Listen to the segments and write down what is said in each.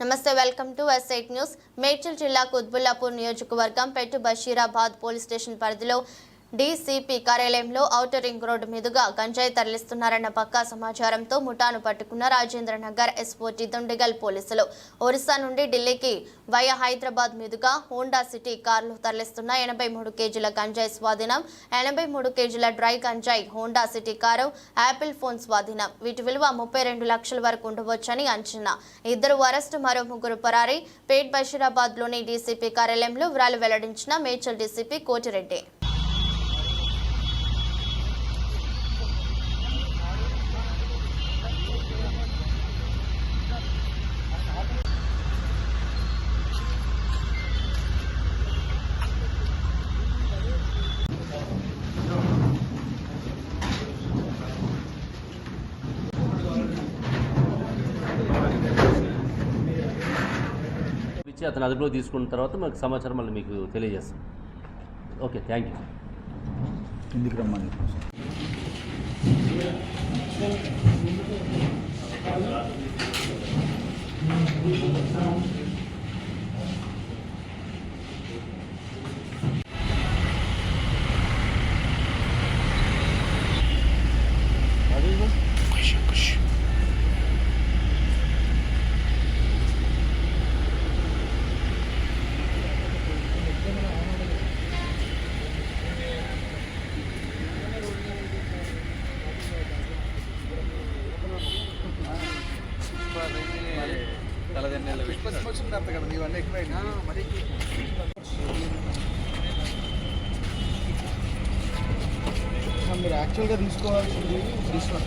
నమస్తే welcome to SIT news. Medchal జిల్లా కుత్బుల్లాపూర్ నియోజకవర్గం పెట్టు బషీరాబాద్ పోలీస్ స్టేషన్ పరిధిలో డీసీపీ కార్యాలయంలో ఔటర్ రింగ్ రోడ్డు మీదుగా గంజాయి తరలిస్తున్నారన్న పక్కా సమాచారంతో ముఠాను పట్టుకున్న రాజేంద్ర నగర్ ఎస్ఓటి దుండిగల్ పోలీసులు. ఒరిస్సా నుండి ఢిల్లీకి వయ హైదరాబాద్ మీదుగా హోండా సిటీ కార్లు తరలిస్తున్న ఎనభై మూడు కేజీల గంజాయి స్వాధీనం ఎనభై మూడు కేజీల డ్రై గంజాయి Honda City car Apple phone స్వాధీనం. వీటి విలువ ముప్పై రెండు లక్షల వరకు ఉండవచ్చని అంచనా. ఇద్దరు అరెస్టు మరో ముగ్గురు పరారీ పేట్ బషీరాబాద్లోని డీసీపీ కార్యాలయంలో వివరాలు వెల్లడించిన మేచల్ డీసీపీ కోటిరెడ్డి. అతను అదుపులో తీసుకున్న తర్వాత మనకు సమాచారం మళ్ళీ మీకు తెలియజేస్తాం. Okay thank you. ఎందుకు రమ్మని మీరు యాక్చువల్గా తీసుకోవాల్సింది దిస్ వన్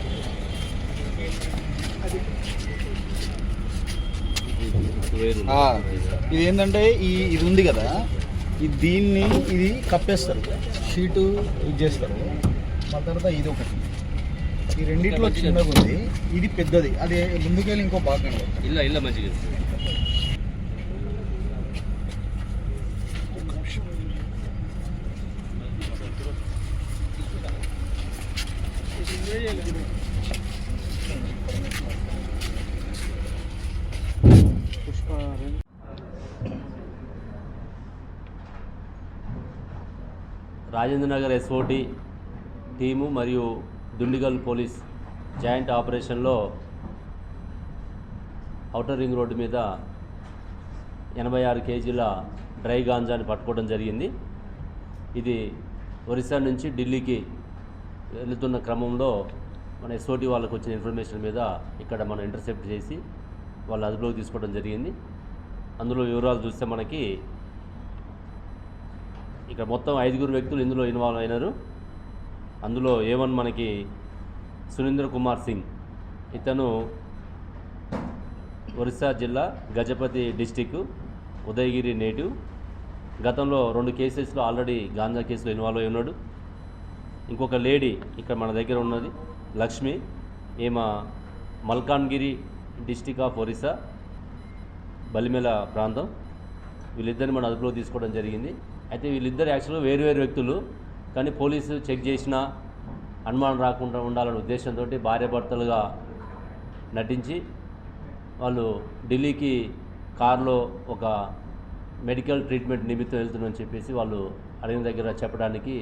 ఆ, ఇది ఏంటంటే ఈ ఇది ఉంది కదా ఇది దీన్ని ఇది కప్పేస్తారు. షీటు ఇది చేస్తారు. మన తర్వాత ఇది ఒకటి. ఈ రెండిట్లో చిన్నగా ఉంది ఇది పెద్దది. అది ముందుకెళ్ళి ఇంకో బాగా. ఇల్ల ఇల్ల మంచిగా. రాజేంద్ర నగర్ ఎస్ఓటి టీము మరియు దుండిగల్ పోలీస్ జాయింట్ ఆపరేషన్లో ఔటర్ రింగ్ రోడ్డు మీద ఎనభై ఆరు కేజీల డ్రై గాంజాని పట్టుకోవడం జరిగింది. ఇది ఒరిస్సా నుంచి ఢిల్లీకి వెళుతున్న క్రమంలో మన ఎస్ఓటి వాళ్ళకు వచ్చిన ఇన్ఫర్మేషన్ మీద ఇక్కడ మనం ఇంటర్సెప్ట్ చేసి వాళ్ళు అదుపులోకి తీసుకోవడం జరిగింది. అందులో వివరాలు చూస్తే మనకి ఇక్కడ మొత్తం ఐదుగురు వ్యక్తులు ఇందులో ఇన్వాల్వ్ అయినారు. అందులో ఏవన్ మనకి సునీంద్ర కుమార్ సింగ్ ఇతను ఒరిస్సా జిల్లా గజపతి డిస్టిక్ ఉదయగిరి నేటివ్ గతంలో రెండు కేసెస్లో ఆల్రెడీ గాంజా కేసులో ఇన్వాల్వ్ అయి ఉన్నాడు. ఇంకొక లేడీ ఇక్కడ మన దగ్గర ఉన్నది లక్ష్మి. ఈమె మల్కాన్గిరి డిస్టిక్ ఆఫ్ ఒరిస్సా బలిమెల ప్రాంతం. వీళ్ళిద్దరిని మనం అదుపులో తీసుకోవడం జరిగింది. అయితే వీళ్ళిద్దరు యాక్చువల్గా వేరు వేరు వ్యక్తులు కానీ పోలీసు చెక్ చేసినా అనుమానం రాకుండా ఉండాలనే ఉద్దేశంతో భార్యాభర్తలుగా నటించి వాళ్ళు ఢిల్లీకి కారులో ఒక మెడికల్ ట్రీట్మెంట్ నిమిత్తం వెళ్తున్నామని చెప్పేసి వాళ్ళు అడిగిన దగ్గర చెప్పడానికి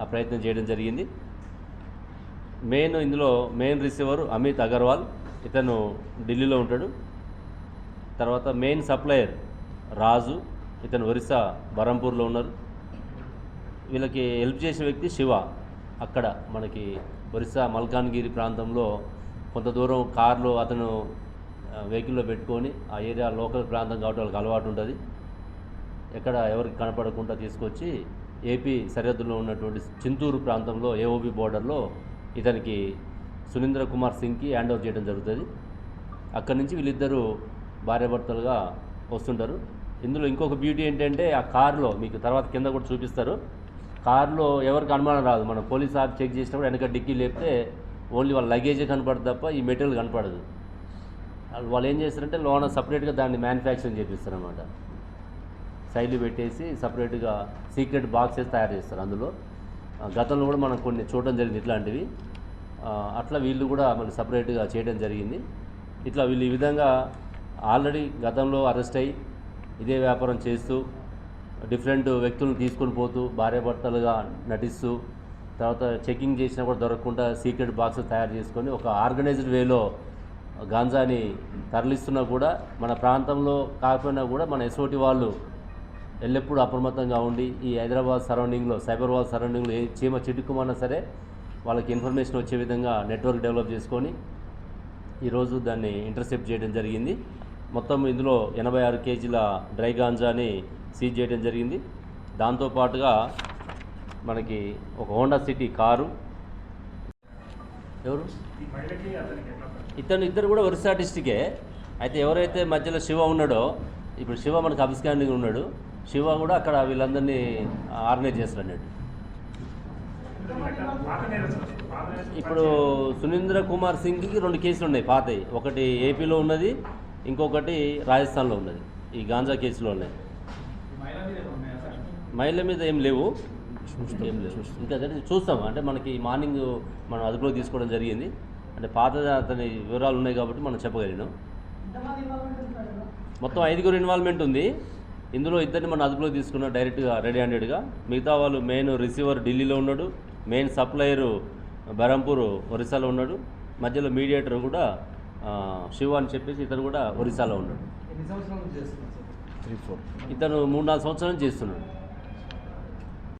ఆ ప్రయత్నం చేయడం జరిగింది. మెయిన్ ఇందులో మెయిన్ రిసీవర్ అమిత్ అగర్వాల్. ఇతను ఢిల్లీలో ఉంటాడు. తర్వాత మెయిన్ సప్లయర్ రాజు. ఇతను ఒరిస్సా బరంపూర్లో ఉన్నారు. వీళ్ళకి హెల్ప్ చేసిన వ్యక్తి శివ. అక్కడ మనకి ఒరిస్సా మల్కాన్గిరి ప్రాంతంలో కొంత దూరం కార్లో అతను వెహికల్లో పెట్టుకొని ఆ ఏరియా లోకల్ ప్రాంతం కాబట్టి వాళ్ళకి అలవాటు ఉంటుంది. ఎక్కడ ఎవరికి కనపడకుండా తీసుకొచ్చి ఏపీ సరిహద్దులో ఉన్నటువంటి చింతూరు ప్రాంతంలో ఏఓబి బోర్డర్లో ఇతనికి సునీంద్ర కుమార్ సింగ్కి హ్యాండ్ ఓవర్ చేయడం జరుగుతుంది. అక్కడి నుంచి వీళ్ళిద్దరూ భార్యాభర్తలుగా వస్తుంటారు. ఇందులో ఇంకొక బ్యూటీ ఏంటంటే ఆ కారులో మీకు తర్వాత కింద కూడా చూపిస్తారు. కారులో ఎవరికి అనుమానం రాదు. మనం పోలీస్ ఆఫ్ చెక్ చేసినప్పుడు వెనక డిక్కీ లేపితే ఓన్లీ వాళ్ళ లగేజే కనపడదు తప్ప ఈ మెటీరియల్ కనపడదు. వాళ్ళు ఏం చేస్తారంటే లోన సపరేట్గా దాన్ని మ్యానుఫ్యాక్చరింగ్ చేపిస్తారు అనమాట శైలి పెట్టేసి సపరేట్గా సీక్రెట్ బాక్సెస్ తయారు చేస్తారు అందులో. గతంలో కూడా మనం కొన్ని చూడడం జరిగింది ఇట్లాంటివి. అట్లా వీళ్ళు కూడా మళ్ళీ సపరేట్గా చేయడం జరిగింది. ఇట్లా వీళ్ళు ఈ విధంగా ఆల్రెడీ గతంలో అరెస్ట్ అయ్యి ఇదే వ్యాపారం చేస్తూ డిఫరెంట్ వ్యక్తులను తీసుకొని పోతూ భార్యాభర్తలుగా నటిస్తూ తర్వాత చెకింగ్ చేసినా కూడా దొరకకుండా సీక్రెట్ బాక్స్ తయారు చేసుకొని ఒక ఆర్గనైజ్డ్ వేలో గాంజాని తరలిస్తున్నా కూడా మన ప్రాంతంలో కాకపోయినా కూడా మన ఎస్ఓటి వాళ్ళు ఎల్లప్పుడూ అప్రమత్తంగా ఉండి ఈ హైదరాబాద్ సరౌండింగ్లో సైబరాబాద్ సరౌండింగ్లో ఏ చీమ చిటుక్కుమన్నా సరే వాళ్ళకి ఇన్ఫర్మేషన్ వచ్చే విధంగా నెట్వర్క్ డెవలప్ చేసుకొని ఈరోజు దాన్ని ఇంటర్సెప్ట్ చేయడం జరిగింది. మొత్తం ఇందులో ఎనభై ఆరు కేజీల డ్రై గాంజాని సీజ్ చేయడం జరిగింది. దాంతోపాటుగా మనకి ఒక హోండా సిటీ కారు. ఎవరు? ఇతను ఇద్దరు కూడా ఒరిస్సా డిస్టికే అయితే ఎవరైతే మధ్యలో శివ ఉన్నాడో ఇప్పుడు శివ మనకు అభిస్కాండింగ్ ఉన్నాడు. శివ కూడా అక్కడ వీళ్ళందరినీ ఆర్గనైజ్ చేస్తారు ఇప్పుడు సునీంద్ర కుమార్ సింగ్కి రెండు కేసులు ఉన్నాయి పాతవి ఒకటి ఏపీలో ఉన్నది ఇంకొకటి రాజస్థాన్లో ఉన్నది. ఈ గాంజా కేసులో ఉన్నాయి మహిళ మీద ఏం లేవు. ఏం లేవు. ఇంకా చూస్తాం. అంటే మనకి మార్నింగ్ మనం అదుపులో తీసుకోవడం జరిగింది. అంటే పాత అతని వివరాలు ఉన్నాయి కాబట్టి మనం చెప్పగలను మొత్తం ఐదుగురు ఇన్వాల్వ్మెంట్ ఉంది. ఇందులో ఇద్దరిని మనం అదుపులో తీసుకున్నాం డైరెక్ట్గా రెడీ హ్యాండెడ్గా. మిగతా వాళ్ళు మెయిన్ రిసీవర్ ఢిల్లీలో ఉన్నాడు. మెయిన్ సప్లయరు బెరంపూర్ ఒరిస్సాలో ఉన్నాడు. మధ్యలో మీడియేటర్ కూడా శివ అని చెప్పేసి ఇతను కూడా ఒరిస్సాలో ఉన్నాడు. Three four. ఇతను మూడు నాలుగు సంవత్సరాలు చేస్తున్నాడు.